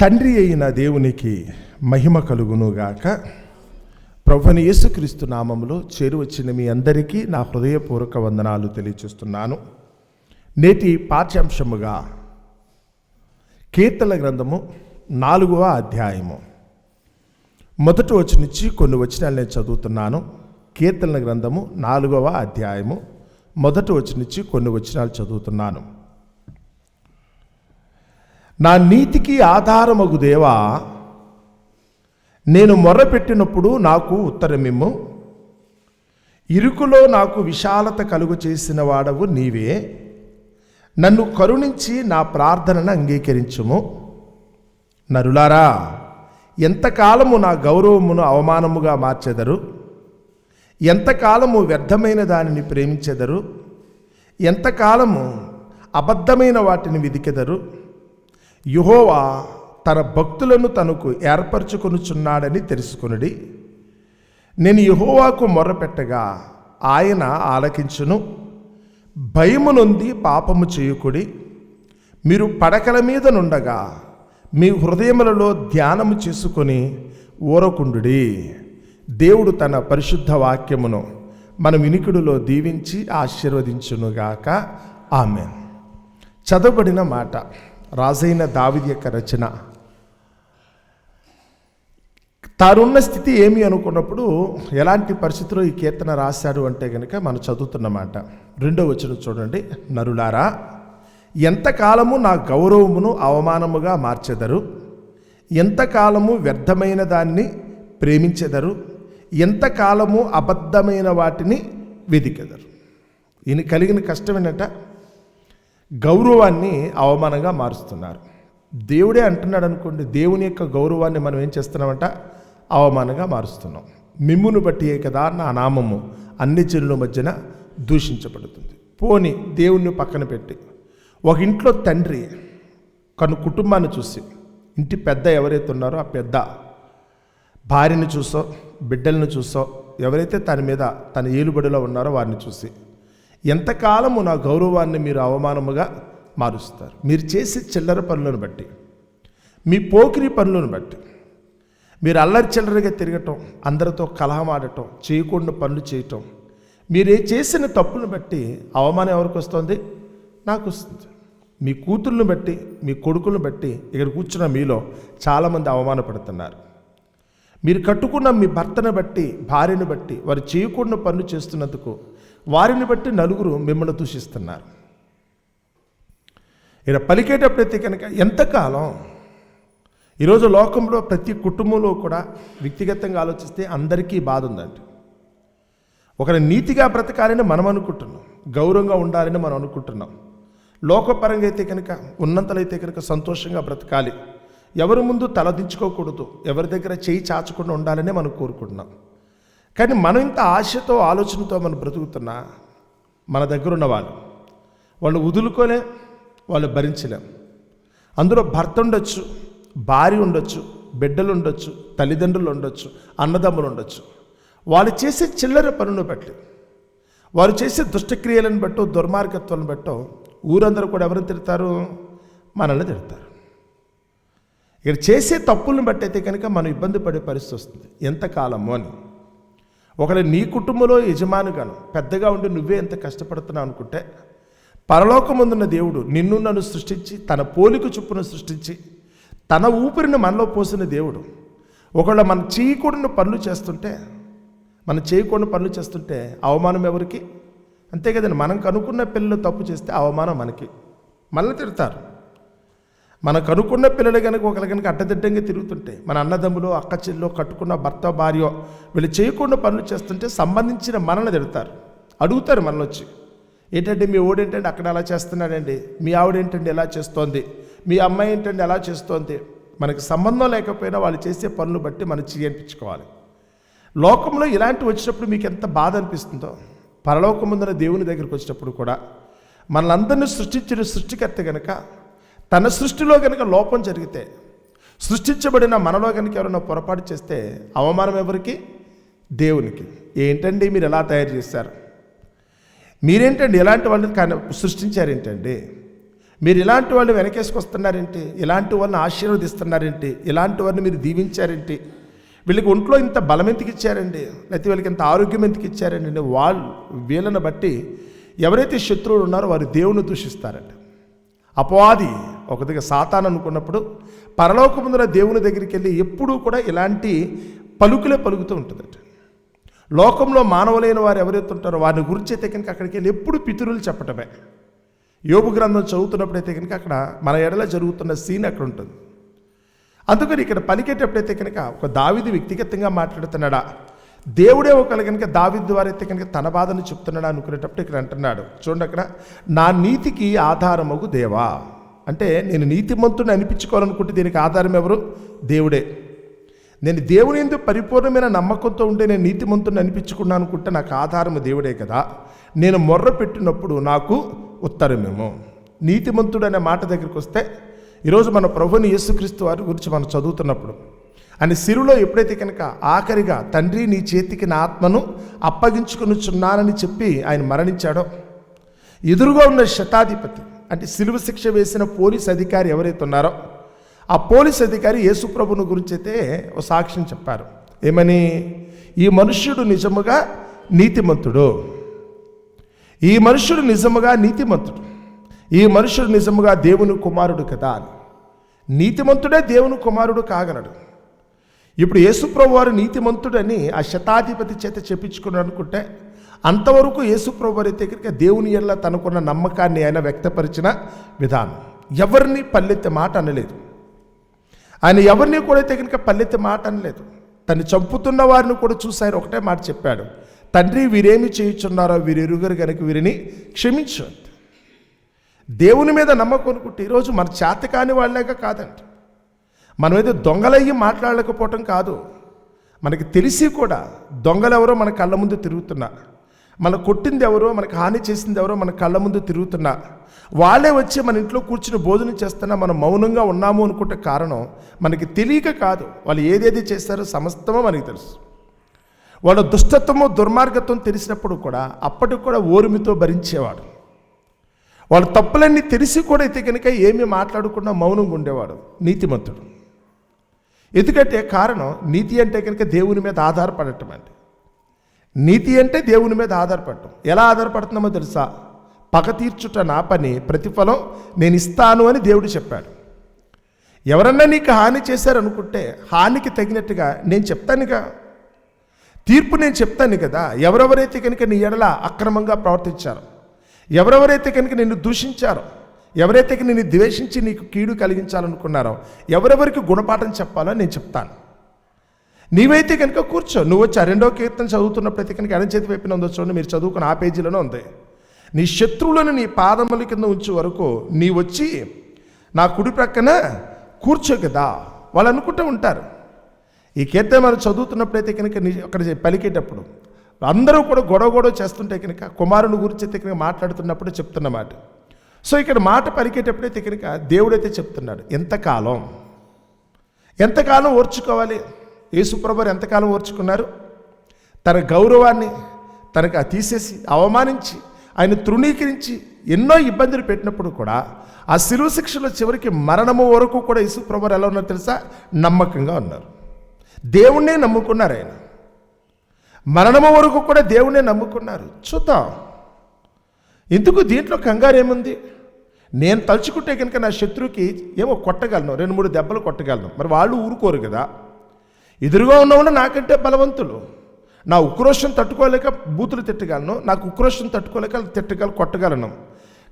తండ్రి అయిన దేవునికి మహిమ కలుగునుగాక. ప్రభుని యేసుక్రీస్తు నామములో చేరువచ్చిన మీ అందరికీ నా హృదయపూర్వక వందనాలు తెలియచేస్తున్నాను. నేటి పాఠ్యాంశముగా కీర్తన గ్రంథము నాలుగవ అధ్యాయము. మొదటి వచ్చి నుంచి కొన్ని వచనాలు నేను చదువుతున్నాను. కీర్తన గ్రంథము నాలుగవ అధ్యాయము. మొదటి వచ్చి నుంచి కొన్ని వచనాలు చదువుతున్నాను. నా నీతికి ఆధారమగు దేవా నేను మొర్రపెట్టినప్పుడు నాకు ఉత్తరమిమ్ము. ఇరుకులో నాకు విశాలత కలుగు చేసిన వాడవు నీవే. నన్ను కరుణించి నా ప్రార్థనను అంగీకరించుము. నరులారా ఎంతకాలము నా గౌరవమును అవమానముగా మార్చెదరు? ఎంతకాలము వ్యర్థమైన దానిని ప్రేమించెదరు? ఎంతకాలము అబద్ధమైన వాటిని విదికెదరు యుహోవా తన భక్తులను తనకు ఏర్పరచుకొనుచున్నాడని తెలుసుకునుడి. నేను యహోవాకు మొర్రపెట్టగా ఆయన ఆలకించును. భయము నొంది పాపము చేయుకుడి. మీరు పడకల మీద నుండగా మీ హృదయములలో ధ్యానము చేసుకొని ఊరకుండుడి. దేవుడు తన పరిశుద్ధ వాక్యమును మన వినికుడిలో దీవించి ఆశీర్వదించునుగాక. ఆమె చదవబడిన మాట. రాజైన దావిది యొక్క రచన. తారున్న స్థితి ఏమి అనుకున్నప్పుడు ఎలాంటి పరిస్థితిలో ఈ కీర్తన రాశాడు అంటే కనుక మనం చదువుతున్నమాట రెండో వచ్చిన చూడండి. నరులారా ఎంతకాలము నా గౌరవమును అవమానముగా మార్చెదరు? ఎంతకాలము వ్యర్థమైన దాన్ని ప్రేమించెదరు? ఎంతకాలము అబద్ధమైన వాటిని వెదికెదరు? ఈయన కలిగిన కష్టం ఏంటంటే? గౌరవాన్ని అవమానంగా మారుస్తున్నారు. దేవుడే అంటున్నాడు అనుకోండి దేవుని యొక్క గౌరవాన్ని మనం ఏం చేస్తున్నామంట? అవమానంగా మారుస్తున్నాం. మిమ్మును బట్టి కదా నా నామము అన్ని జనుల మధ్యన దూషించబడుతుంది. పోని దేవుణ్ణి పక్కన పెట్టి ఒక ఇంట్లో తండ్రి కను కుటుంబాన్ని చూసి ఇంటి పెద్ద ఎవరైతే ఉన్నారో ఆ పెద్ద భార్యని చూసో బిడ్డలను చూసో ఎవరైతే తన మీద తన ఏలుబడిలో ఉన్నారో వారిని చూసి ఎంతకాలము నా గౌరవాన్ని మీరు అవమానముగా మారుస్తారు? మీరు చేసే చిల్లర పనులను బట్టి మీ పోకిరి పనులను బట్టి. మీరు అల్లరి చిల్లరగా తిరగటం అందరితో కలహం ఆడటం చేయకుండా పనులు చేయటం. మీరు ఏ చేసిన తప్పులను బట్టి అవమానం ఎవరికి వస్తుంది? నాకు వస్తుంది. మీ కూతుర్లను బట్టి మీ కొడుకులను బట్టి ఇక్కడ కూర్చున్న మీలో చాలామంది అవమానపడుతున్నారు. మీరు కట్టుకున్న మీ భర్తను బట్టి భార్యను బట్టి వారు చేయకుండా పనులు చేస్తున్నందుకు వారిని బట్టి నలుగురు మిమ్మల్ని దూషిస్తున్నారు. ఇక్కడ పలికేటప్పుడైతే కనుక ఎంతకాలం? ఈరోజు లోకంలో ప్రతి కుటుంబంలో కూడా వ్యక్తిగతంగా ఆలోచిస్తే అందరికీ బాధ ఉందండి. ఒకరి నీతిగా బ్రతకాలని మనం అనుకుంటున్నాం గౌరవంగా ఉండాలని మనం అనుకుంటున్నాం. లోకపరంగా అయితే కనుక ఉన్నంతలైతే కనుక సంతోషంగా బ్రతకాలి. ఎవరి ముందు తలదించుకోకూడదు ఎవరి దగ్గర చేయి చాచకుండా ఉండాలని మనం కోరుకుంటున్నాం. కానీ మనం ఇంత ఆశతో ఆలోచనతో మనం బ్రతుకుతున్నా మన దగ్గర ఉన్న వాళ్ళు వాళ్ళు వదులుకోలే వాళ్ళు భరించలేం. అందులో భర్త ఉండొచ్చు భార్య ఉండొచ్చు బిడ్డలు ఉండొచ్చు తల్లిదండ్రులు ఉండొచ్చు అన్నదమ్ములు ఉండొచ్చు. వాళ్ళు చేసే చిల్లర పనులను బట్టి వారు చేసే దుష్టక్రియలను బట్టో దుర్మార్గత్వాలను బట్టో ఊరందరూ కూడా ఎవరిని తిడతారు? మనల్ని తిడతారు. ఇక్కడ చేసే తప్పులను బట్టి అయితే కనుక మనం ఇబ్బంది పడే పరిస్థితి వస్తుంది. ఎంతకాలము అని. ఒకవేళ నీ కుటుంబంలో యజమానిగాను పెద్దగా ఉండి నువ్వే ఎంత కష్టపడుతున్నావు అనుకుంటే పరలోకముందున్న దేవుడు నిన్ను నన్ను సృష్టించి తన పోలిక చొప్పున సృష్టించి తన ఊపిరిని మనలో పోసిన దేవుడు. ఒకవేళ మనం చేయకూడని పనులు చేస్తుంటే మనం చేయకూడని పనులు చేస్తుంటే అవమానం ఎవరికి? అంతే కదండి మనం కనుక్కున్న పిల్లలు తప్పు చేస్తే అవమానం మనకి. మళ్ళీ తిడతారు. మనకు కనుక్కున్న పిల్లలు కనుక ఒకరి కనుక అడ్డదిడ్డంగా తిరుగుతుంటే మన అన్నదమ్ములు అక్క చెల్లో కట్టుకున్న భర్త భార్య వీళ్ళు చేయకుండా పనులు చేస్తుంటే సంబంధించిన మనల్ని తిడతారు. అడుగుతారు మనల్ని వచ్చి ఏంటంటే మీ ఓడేంటంటే అక్కడ ఎలా చేస్తున్నాడండి. మీ ఆవిడేంటండి ఎలా చేస్తోంది? మీ అమ్మాయి ఏంటండి? ఎలా చేస్తోంది? మనకి సంబంధం లేకపోయినా వాళ్ళు చేసే పనులు బట్టి మనం చేయించుకోవాలి లోకంలో ఇలాంటివి వచ్చినప్పుడు మీకు ఎంత బాధ అనిపిస్తుందో పరలోకముందున దేవుని దగ్గరికి వచ్చినప్పుడు కూడా మనలందరినీ సృష్టించిన సృష్టికర్త కనుక తన సృష్టిలో కనుక లోపం జరిగితే సృష్టించబడిన మనలో కనుక ఎవరైనా పొరపాటు చేస్తే అవమానం ఎవరికి? దేవునికి. ఏంటండి మీరు ఎలా తయారు చేశారు? మీరేంటండి ఎలాంటి వాళ్ళని కానీ సృష్టించారేంటండి? మీరు ఇలాంటి వాళ్ళు వెనకేసుకొస్తున్నారేంటి? ఇలాంటి వాళ్ళని ఆశీర్వదిస్తున్నారేంటి? ఇలాంటి వారిని మీరు దీవించారేంటి? వీళ్ళకి ఒంట్లో ఇంత బలం ఎందుకు ఇచ్చారండి? లేకపోతే వీళ్ళకి ఇంత ఆరోగ్యం ఎందుకు ఇచ్చారండి? వాళ్ళు వీళ్ళని బట్టి ఎవరైతే శత్రువులు ఉన్నారో వారు దేవుని దూషిస్తారండి. అపవాది ఒక దగ్గర సాతాన్ అనుకున్నప్పుడు పరలోకముందున దేవుని దగ్గరికి వెళ్ళి ఎప్పుడూ కూడా ఇలాంటి పలుకులే పలుకుతూ ఉంటుందట. లోకంలో మానవులైన వారు ఎవరైతే ఉంటారో వారిని గురించి అయితే కనుక అక్కడికి వెళ్ళి ఎప్పుడు పితరులు చెప్పటమే. యోగు గ్రంథం చదువుతున్నప్పుడైతే కనుక అక్కడ మన ఎడల జరుగుతున్న సీన్ అక్కడ ఉంటుంది. అందుకని ఇక్కడ పలికేటప్పుడైతే కనుక ఒక దావిది వ్యక్తిగతంగా మాట్లాడుతున్నాడా? దేవుడే ఒకళ్ళు కనుక దావి ద్వారా అయితే కనుక తన బాధను చెప్తున్నాడా అనుకునేటప్పుడు ఇక్కడ అంటున్నాడు. చూడండి అక్కడ నా నీతికి ఆధారమగు దేవా? అంటే నేను నీతిమంతుని అనిపించుకోవాలనుకుంటే దీనికి ఆధారం ఎవరు? దేవుడే. నేను దేవుని ఎందుకు పరిపూర్ణమైన నమ్మకంతో ఉంటే నేను నీతిమంతుని అనిపించుకున్నాను అనుకుంటే నాకు ఆధారం దేవుడే కదా. నేను మొర్ర పెట్టినప్పుడు నాకు ఉత్తరమేమో. నీతిమంతుడు అనే మాట దగ్గరికి వస్తే ఈరోజు మన ప్రభుని యేసుక్రీస్తు వారి గురించి మనం చదువుతున్నప్పుడు అని సిరులో ఎప్పుడైతే కనుక ఆఖరిగా తండ్రి నీ చేతికి నా ఆత్మను అప్పగించుకునిచున్నానని చెప్పి ఆయన మరణించాడో ఎదురుగా ఉన్న శతాధిపతి అంటే సిలువ శిక్ష వేసిన పోలీస్ అధికారి ఎవరైతే ఉన్నారో ఆ పోలీస్ అధికారి యేసుప్రభుని గురించి అయితే ఓ సాక్ష్యం చెప్పారు. ఏమని? ఈ మనుష్యుడు నిజముగా నీతిమంతుడు. ఈ మనుష్యుడు నిజముగా నీతిమంతుడు. ఈ మనుష్యుడు నిజముగా దేవుని కుమారుడు కదా అని. నీతిమంతుడే దేవుని కుమారుడు కాగలడు. ఇప్పుడు యేసుప్రభు వారు నీతిమంతుడని ఆ శతాధిపతి చేత చెప్పించుకున్నాడు అనుకుంటే అంతవరకు యేసుప్రభు వారి దగ్గరికి దేవుని ఎల్ల తనకున్న నమ్మకాన్ని ఆయన వ్యక్తపరిచిన విధానం. ఎవరిని పల్లెత్తే మాట అనలేదు. ఆయన ఎవరిని కూడా తగినక పల్లెత్తి పల్లెత్తే మాట అనలేదు. తను చంపుతున్న వారిని కూడా చూసారు ఒకటే మాట చెప్పాడు. తండ్రి వీరేమి చేయుచున్నారో వీరు కనుక వీరిని క్షమించు దేవుని మీద నమ్మకం అనుకుంటే ఈరోజు మన చేత కాని వాళ్ళేగా కాదండి. మనం ఏదో దొంగలయ్యి మాట్లాడలేకపోవటం కాదు. మనకి తెలిసి కూడా దొంగలెవరో మన కళ్ళ ముందు తిరుగుతున్నారు మన కొట్టింది ఎవరో మనకు హాని చేసింది ఎవరో మన కళ్ళ ముందు తిరుగుతున్నా. వాళ్ళే వచ్చి మన ఇంట్లో కూర్చుని భోజనం చేస్తున్నా మనం మౌనంగా ఉన్నాము అనుకుంటే కారణం మనకి తెలియక కాదు. వాళ్ళు ఏదేది చేస్తారో సమస్తమో మనకి తెలుసు. వాళ్ళ దుష్టత్వము దుర్మార్గత్వం తెలిసినప్పుడు కూడా అప్పటికి కూడా ఓర్మితో భరించేవాడు. వాళ్ళ తప్పులన్నీ తెలిసి కూడా అయితే కనుక ఏమీ మాట్లాడకుండా మౌనంగా ఉండేవాడు నీతిమంతుడు. ఎందుకంటే కారణం నీతి అంటే కనుక దేవుని మీద ఆధారపడటం అంటే నీతి అంటే దేవుని మీద ఆధారపడటం. ఎలా ఆధారపడుతున్నామో తెలుసా? పగ తీర్చుట నా పని ప్రతిఫలం నేను ఇస్తాను అని దేవుడు చెప్పాడు. ఎవరన్నా నీకు హాని చేశారనుకుంటే హానికి తగినట్టుగా నేను చెప్తానుగా. తీర్పు నేను చెప్తాను కదా. ఎవరెవరైతే కనుక నీ ఎడల అక్రమంగా ప్రవర్తించారు ఎవరెవరైతే కనుక నిన్ను దూషించారో ఎవరైతే నిన్ను ద్వేషించి నీకు కీడు కలిగించాలనుకున్నారో ఎవరెవరికి గుణపాఠం చెప్పాలో నేను చెప్తాను. నీవైతే కనుక కూర్చో. నువ్వు వచ్చి రెండో కీర్తన చదువుతున్నప్పుడైతే కనుక ఎడం చేతి వైపున ఉందో చూడండి మీరు చదువుకున్న ఆ పేజీలోనే ఉంది. నీ శత్రువులను నీ పాదముల కింద ఉంచే వరకు నీ వచ్చి నా కుడి ప్రక్కన కూర్చో కదా. వాళ్ళు అనుకుంటూ ఉంటారు. ఈ కీర్తన మనం చదువుతున్నప్పుడైతే కనుక నీ అక్కడ పలికేటప్పుడు అందరూ కూడా గొడవ గొడవ చేస్తుంటే కనుక కుమారుని గురించి అయితే కనుక మాట్లాడుతున్నప్పుడు చెప్తున్నమాట సో ఇక్కడ మాట పలికేటప్పుడైతే కనుక దేవుడైతే చెప్తున్నాడు ఎంతకాలం? ఎంతకాలం ఓర్చుకోవాలి? యేసుప్రభువారు ఎంతకాలం ఓర్చుకున్నారు? తన గౌరవాన్ని తనకు తీసేసి అవమానించి ఆయన తృణీకరించి ఎన్నో ఇబ్బందులు పెట్టినప్పుడు కూడా ఆ శిలువ శిక్షలో చివరికి మరణము వరకు కూడా యేసుప్రభువారు ఎలా ఉన్నారు తెలుసా? నమ్మకంగా ఉన్నారు. దేవుణ్ణే నమ్ముకున్నారు ఆయన. మరణము వరకు కూడా దేవుణ్ణే నమ్ముకున్నారు. చూద్దాం. ఎందుకు దీంట్లో కంగారు ఏముంది? నేను తలుచుకుంటే కనుక నా శత్రువుకి ఏమో కొట్టగలను. రెండు మూడు దెబ్బలు కొట్టగలను. మరి వాళ్ళు ఊరుకోరు కదా. ఎదురుగా ఉన్నవాళ్ళు నాకంటే బలవంతులు. నా ఉక్రోషం తట్టుకోలేక బూతులు తిట్టగలను నాకు ఉక్రోషం తట్టుకోలేక తిట్టగల కొట్టగలను.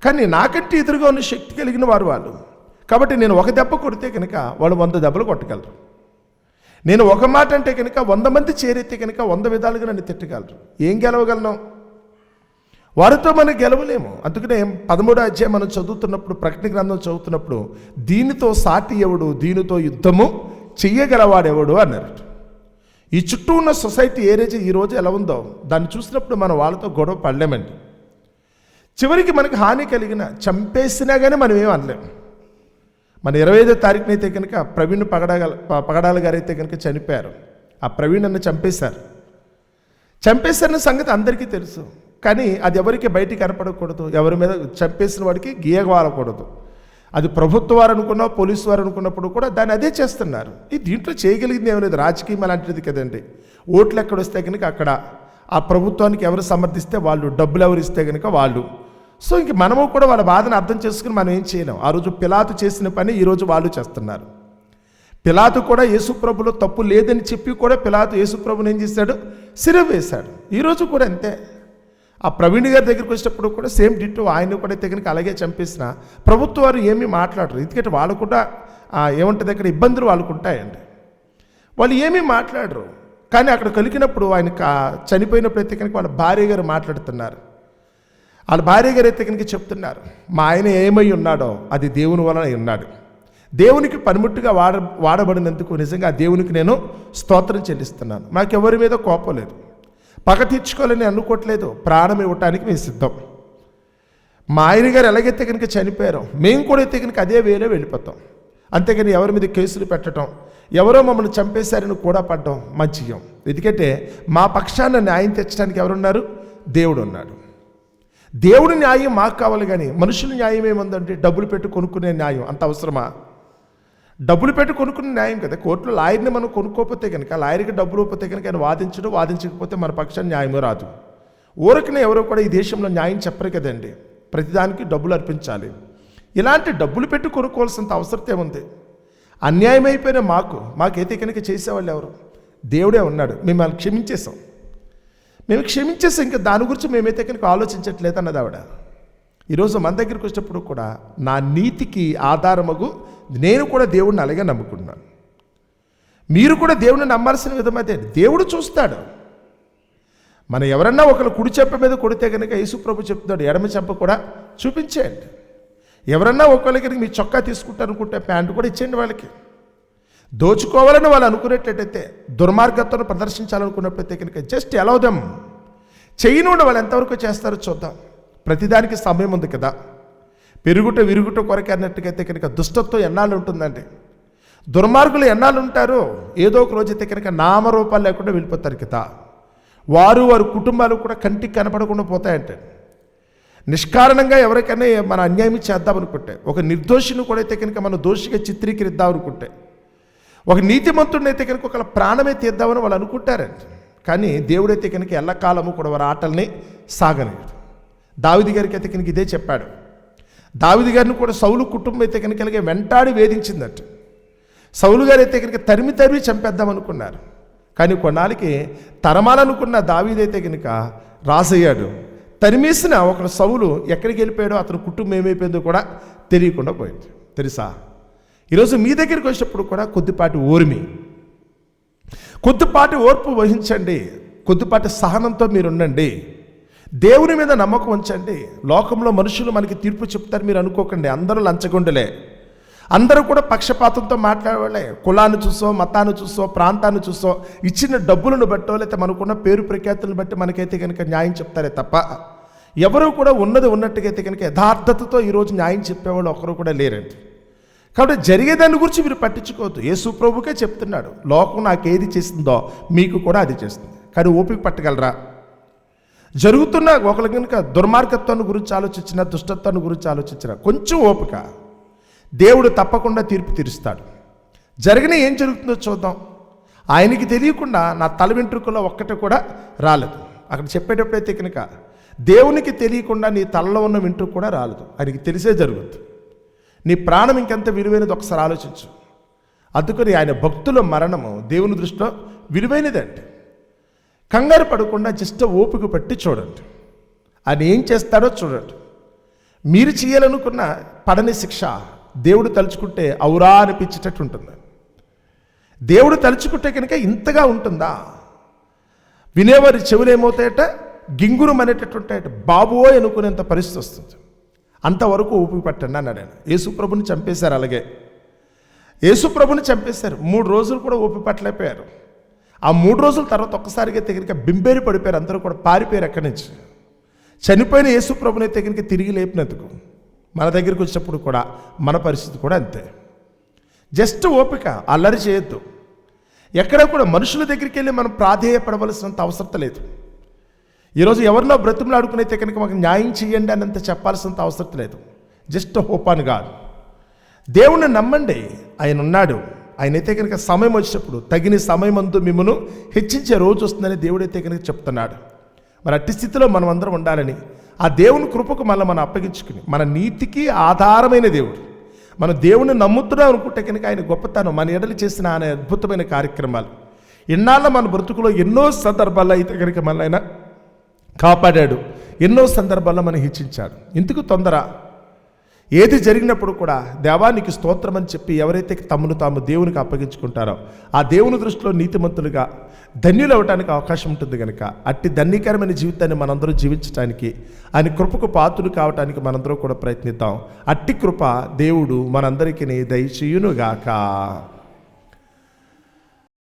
కానీ నాకంటే ఎదురుగా ఉన్న శక్తి కలిగిన వారు వాళ్ళు. కాబట్టి నేను ఒక దెబ్బ కొడితే కనుక వాళ్ళు వంద దెబ్బలు కొట్టగలరు. నేను ఒక మాట అంటే కనుక వంద మంది చేరైతే కనుక వంద విధాలుగా నన్ను తిట్టగలరు. ఏం గెలవగలను? వారితో మనం గెలవలేము. అందుకనే పదమూడో అధ్యాయం మనం చదువుతున్నప్పుడు ప్రకటన గ్రంథం చదువుతున్నప్పుడు దీనితో సాటి ఎవడు దీనితో యుద్ధము చెయ్యగలవాడెవడు అన్నారు. ఈ చుట్టూ ఉన్న సొసైటీ ఏదైతే ఈరోజు ఈ రోజు ఎలా ఉందో దాన్ని చూసినప్పుడు మనం వాళ్ళతో గొడవ పడలేమండి. చివరికి మనకు హాని కలిగిన చంపేసినా కానీ మనం ఏం అనలేం. మన ఇరవై ఐదో తారీఖున అయితే కనుక ప్రవీణ్ పగడాల పగడాల గారు అయితే కనుక చనిపోయారు. ఆ ప్రవీణ్ అన్న చంపేశారు. చంపేశారన్న సంగతి అందరికీ తెలుసు. కానీ అది ఎవరికి బయటికి కనపడకూడదు. ఎవరి మీద చంపేసిన వాడికి గీయగవాలకూడదు అది ప్రభుత్వ వారు అనుకున్నా పోలీసు వారు అనుకున్నప్పుడు కూడా దాన్ని అదే చేస్తున్నారు. ఈ దీంట్లో చేయగలిగింది ఏమీ లేదు. రాజకీయం అలాంటిది కదండి. ఓట్లు ఎక్కడ వస్తే కనుక అక్కడ. ఆ ప్రభుత్వానికి ఎవరు సమర్థిస్తే వాళ్ళు డబ్బులు ఎవరు ఇస్తే కనుక వాళ్ళు. సో ఇంక మనము కూడా వాళ్ళ బాధను అర్థం చేసుకుని మనం ఏం చేయలేం. ఆ రోజు పిలాతు చేసిన పని ఈరోజు వాళ్ళు చేస్తున్నారు. పిలాతు కూడా యేసుప్రభులో తప్పు లేదని చెప్పి కూడా పిలాతు యేసుప్రభుని ఏం చేశాడు? సిరవేశాడు. ఈరోజు కూడా అంతే. ఆ ప్రవీణ్ గారి దగ్గరికి వచ్చేటప్పుడు కూడా సేమ్ డిట్టు ఆయన కూడా తెగనికి అలాగే చంపేసిన ప్రభుత్వ వారు ఏమీ మాట్లాడరు. ఎందుకంటే వాళ్ళు కూడా ఆ, ఏముంటుంది అక్కడ? ఇబ్బందులు వాళ్ళకు ఉంటాయండి. వాళ్ళు ఏమీ మాట్లాడరు. కానీ అక్కడ కలిగినప్పుడు ఆయన చనిపోయినప్పుడు కనుక వాళ్ళ భార్య గారు మాట్లాడుతున్నారు. వాళ్ళ భార్య గారు అయితే కనుక చెప్తున్నారు మా ఆయన ఏమై ఉన్నాడో అది దేవుని వలన ఉన్నాడు. దేవునికి పనిముట్టుగా వాడ వాడబడినందుకు నిజంగా ఆ దేవునికి నేను స్తోత్రం చెల్లిస్తున్నాను. నాకు ఎవరి మీద కోపం లేదు. పగ తీర్చుకోవాలని అనుకోవట్లేదు. ప్రాణం ఇవ్వటానికి మేము సిద్ధం. మా ఆయన గారు ఎలాగైతే కనుక చనిపోయారో మేము కూడా అయితే కనుక అదే వేలో వెళ్ళిపోతాం. అంతేగాని ఎవరి మీద కేసులు పెట్టడం ఎవరో మమ్మల్ని చంపేశారని కూడా పడ్డం మంచియం ఎందుకంటే మా పక్షాన న్యాయం తెచ్చడానికి ఎవరున్నారు? దేవుడు ఉన్నాడు. దేవుడి న్యాయం మాకు కావాలి కానీ మనుషుల న్యాయం ఏముందంటే డబ్బులు పెట్టి కొనుక్కునే న్యాయం అంత అవసరమా? డబ్బులు పెట్టి కొనుక్కునే న్యాయం కదా. కోర్టులో లాయర్ని మనం కొనుక్కోకపోతే కనుక లాయర్కి డబ్బులు ఇవ్వకపోతే కనుక ఆయన వాదించడం వాదించకపోతే మన పక్షాన్ని న్యాయమే రాదు. ఊరకనే ఎవరో కూడా ఈ దేశంలో న్యాయం చెప్పరు కదండి. ప్రతిదానికి డబ్బులు అర్పించాలి. ఇలాంటి డబ్బులు పెట్టి కొనుక్కోవాల్సినంత అవసరం ఏముంది? అన్యాయం అయిపోయిన మాకు మాకైతే కనుక చేసేవాళ్ళు ఎవరు? దేవుడే ఉన్నాడు. మిమ్మల్ని క్షమించేసాం మేము క్షమించేసాం ఇంకా దాని గురించి మేమైతే కనుక ఆలోచించట్లేదు అన్నది ఆవిడ. ఈరోజు మన దగ్గరికి వచ్చేటప్పుడు కూడా నా నీతికి ఆధారమగు నేను కూడా దేవుడిని అలాగే నమ్ముకున్నాను. మీరు కూడా దేవుడిని నమ్మాల్సిన విధం అదే దేవుడు చూస్తాడు. మనం ఎవరన్నా ఒకరు కుడి చెంప మీద కొడితే కనుక యేసుప్రభు చెప్తున్నాడు ఎడమ చెంప కూడా చూపించేయండి. ఎవరన్నా ఒకరికి మీ చొక్కా తీసుకుంటారనుకుంటే ప్యాంటు కూడా ఇచ్చేయండి వాళ్ళకి. దోచుకోవాలని వాళ్ళు అనుకునేటట్టయితే దుర్మార్గతను ప్రదర్శించాలనుకున్నప్పుడైతే కనుక జస్ట్ ఎలవదం చేయనుండి వాళ్ళు ఎంతవరకు చేస్తారో చూద్దాం. ప్రతిదానికి సమయం ఉంది కదా. పెరుగుట విరుగుట కొరకే అన్నట్టుగైతే కనుక దుష్టత్వం ఎన్నాళ్ళు ఉంటుందండి? దుర్మార్గులు ఎన్నాళ్ళు ఉంటారు? ఏదో ఒక రోజు అయితే కనుక నామరూపాలు లేకుండా వెళ్ళిపోతారు కదా. వారు వారి కుటుంబాలు కూడా కంటికి కనపడకుండా పోతాయంటే. నిష్కారణంగా ఎవరికైనా మన అన్యాయం చేద్దాం అనుకుంటే ఒక నిర్దోషిని కూడా అయితే కనుక మనం దోషిగా చిత్రీకరిద్దాం అనుకుంటే ఒక నీతిమంతుడిని అయితే కనుక ఒకళ్ళ ప్రాణమే తీద్దామని వాళ్ళు అనుకుంటారండి కానీ దేవుడైతే కనుక ఎల్లకాలము కూడా వారి ఆటల్ని సాగనేడు దావిది గారికి అయితే కనుక ఇదే చెప్పాడు. దావిది గారిని కూడా సౌలు కుటుంబం అయితే కనుక ఇలాగే వెంటాడి వేధించిందట. సౌలు గారు అయితే కనుక తరిమి తరిమి చంపేద్దాం అనుకున్నారు. కానీ కొన్నాళ్ళకి తరమాలనుకున్న దావీదైతే కనుక రాసయ్యాడు. తరిమేసిన ఒక సౌలు ఎక్కడికి వెళ్ళిపోయాడో అతని కుటుంబం ఏమైపోయిందో కూడా తెలియకుండా పోయింది. తెలుసా? ఈరోజు మీ దగ్గరికి వచ్చినప్పుడు కూడా కొద్దిపాటి ఓర్మి. కొద్దిపాటి ఓర్పు వహించండి. కొద్దిపాటి సహనంతో మీరు ఉండండి దేవుని మీద నమ్మకం ఉంచండి. లోకంలో మనుషులు మనకి తీర్పు చెప్తారు మీరు అనుకోకండి. అందరూ లంచగొండలే. అందరూ కూడా పక్షపాతంతో మాట్లాడేవాళ్ళే. కులాన్ని చూసో మతాన్ని చూసో ప్రాంతాన్ని చూసో ఇచ్చిన డబ్బులను బట్టో లేకపోతే మనకున్న పేరు ప్రఖ్యాతులను బట్టి మనకైతే కనుక న్యాయం చెప్తారే తప్ప ఎవరు కూడా ఉన్నది ఉన్నట్టుగా అయితే కనుక యథార్థతతో ఈరోజు న్యాయం చెప్పేవాళ్ళు ఒకరు కూడా లేరండి. కాబట్టి జరిగేదాని గురించి మీరు పట్టించుకోవద్దు. యేసు ప్రభుకే చెప్తున్నాడు లోకం నాకు ఏది చేసిందో మీకు కూడా అది చేస్తుంది. కానీ ఓపిక పట్టగలరా? జరుగుతున్న ఒకరి కనుక దుర్మార్గత్వాన్ని గురించి ఆలోచించిన దుష్టత్వాన్ని గురించి ఆలోచించిన కొంచెం ఓపిక. దేవుడు తప్పకుండా తీర్పు తీరుస్తాడు. జరిగిన ఏం జరుగుతుందో చూద్దాం. ఆయనకి తెలియకుండా నా తల వెంట్రుకలో ఒక్కటి కూడా రాలేదు. అక్కడ చెప్పేటప్పుడైతే కనుక దేవునికి తెలియకుండా నీ తలలో ఉన్న వెంట్రుక కూడా రాలేదు. ఆయనకి తెలిసే జరుగుతుంది నీ ప్రాణం ఇంకెంత విలువైనది ఒకసారి ఆలోచించు. అందుకని ఆయన భక్తుల మరణము దేవుని దృష్టిలో విలువైనదండి కంగారు పడకుండా జస్ట్ ఓపిక పట్టి చూడండి. ఆయన ఏం చేస్తాడో చూడండి. మీరు చేయాలనుకున్న పడని శిక్ష దేవుడు తలుచుకుంటే ఔరా అనిపించేటట్టు ఉంటుంది. దేవుడు తలుచుకుంటే కనుక ఇంతగా ఉంటుందా? వినేవారి చెవులు ఏమవుతాయట? గింగురం అనేటట్టుంటాయట బాబోయ్ అనుకునేంత పరిస్థితి వస్తుంది. అంతవరకు ఊపిరి పట్టండి అన్నాడు ఆయన. యేసుప్రభుని చంపేశారు అలాగే. యేసుప్రభుని చంపేశారు. మూడు రోజులు కూడా ఊపి పట్టలేకపోయారు. ఆ మూడు రోజుల తర్వాత ఒక్కసారిగా తెగనిక బింబేరి పడిపోయారు అందరూ కూడా పారిపోయారు అక్కడి నుంచి? చనిపోయిన యేసుప్రభుని తెగనిక తిరిగి లేపినందుకు మన దగ్గరికి వచ్చినప్పుడు కూడా మన పరిస్థితి కూడా అంతే. జస్ట్ ఓపిక అల్లరి చేయొద్దు. ఎక్కడ కూడా మనుషుల దగ్గరికి వెళ్ళి మనం ప్రాధేయపడవలసినంత అవసరం లేదు. ఈరోజు ఎవరినో బ్రతిమలాడుకునైతే కనుక మాకు న్యాయం చేయండి అంత చెప్పాల్సినంత అవసరం లేదు. జస్ట్ హోప్ అని కాదు దేవుణ్ణి నమ్మండి ఆయన ఉన్నాడు. ఆయనైతే కనుక సమయం వచ్చినప్పుడు తగిన సమయం అందు మిమ్మను హెచ్చించే రోజు వస్తుందని దేవుడైతే కనుక చెప్తున్నాడు. మరి అట్టి స్థితిలో మనం అందరం ఉండాలని ఆ దేవుని కృపకు మళ్ళీ మనం అప్పగించుకుని మన నీతికి ఆధారమైన దేవుడు. మనం దేవుని నమ్ముతున్నాం అనుకుంటే కనుక ఆయన గొప్పతనం మన ఎడలు చేసిన ఆయన అద్భుతమైన కార్యక్రమాలు. ఇన్నాళ్ళ మన బ్రతుకులో ఎన్నో సందర్భాల్లో అయితే కనుక మళ్ళీ ఆయన కాపాడాడు. ఎన్నో సందర్భాల్లో మనం హెచ్చించాడు. ఎందుకు తొందర ఏది జరిగినప్పుడు కూడా దేవానికి స్తోత్రం అని చెప్పి ఎవరైతే తమను తాము దేవునికి అప్పగించుకుంటారో ఆ దేవుని దృష్టిలో నీతిమంతులుగా ధన్యులు అవ్వడానికి అవకాశం ఉంటుంది కనుక అట్టి ధన్యకరమైన జీవితాన్ని మనందరూ జీవించడానికి ఆయన కృపకు పాత్రులు కావడానికి మనందరూ కూడా ప్రయత్నిద్దాం. అట్టి కృప దేవుడు మనందరికీ దయచేయునుగాక.